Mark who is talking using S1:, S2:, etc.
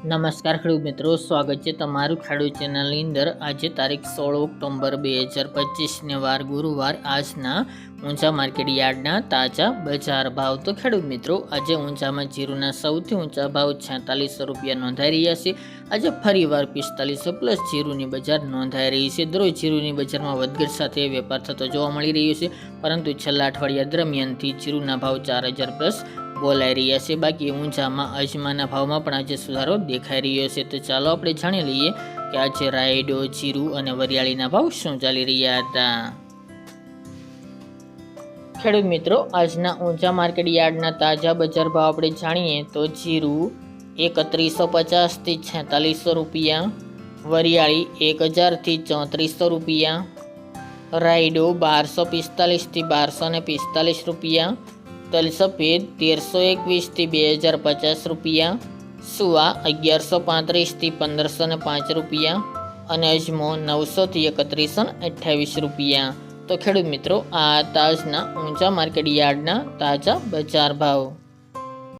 S1: નમસ્કાર ખેડૂત મિત્રો, સ્વાગત છે તમારું ખેડૂત ચેનલની અંદર. આજે તારીખ સોળ ઓક્ટોબર બે હજાર પચીસને વાર ગુરુવાર. આજના ઊંચા માર્કેટ યાર્ડના તાજા બજાર ભાવ. તો ખેડૂત મિત્રો, આજે ઊંચામાં જીરુના સૌથી ઊંચા ભાવ છેતાલીસો રૂપિયા નોંધાઈ રહ્યા છે. આજે ફરીવાર પિસ્તાલીસો પ્લસ જીરુની બજાર નોંધાઈ રહી છે. દરરોજ જીરુની બજારમાં વધઘટ સાથે વેપાર થતો જોવા મળી રહ્યો છે. પરંતુ છેલ્લા અઠવાડિયા દરમિયાનથી જીરુના ભાવ ચાર હજાર પ્લસ બોલાઈ રહ્યા છે. બાકી ઊંચામાં અજમાના ભાવમાં પણ આજે સુધારો દેખાઈ રહ્યો છે. તો ચાલો આપણે જાણી લઈએ કે આજે રાયડો, જીરું અને વરિયાળીના ભાવ શું ચાલી રહ્યા હતા. ખેડૂત મિત્રો, આજના ઊંચા માર્કેટ યાર્ડના તાજા બજાર ભાવ આપણે જાણીએ તો જીરું એકત્રીસો પચાસથી છેતાલીસો રૂપિયા, વરિયાળી એક હજારથી ચોત્રીસો રૂપિયા, રાયડો બારસો પિસ્તાલીસથી બારસો ને પિસ્તાલીસ રૂપિયા તલ સફેદ તેરસો એકવીસથી બે હજાર પચાસ રૂપિયા, સુવા અગિયારસો પાંત્રીસથી પંદરસો ને પાંચ રૂપિયા અને અજમો નવસોથી એકત્રીસો ને અઠ્યાવીસ રૂપિયા. તો ખેડૂત મિત્રો, આ તાજના ઊંચા માર્કેટ યાર્ડના તાજા બજાર ભાવ.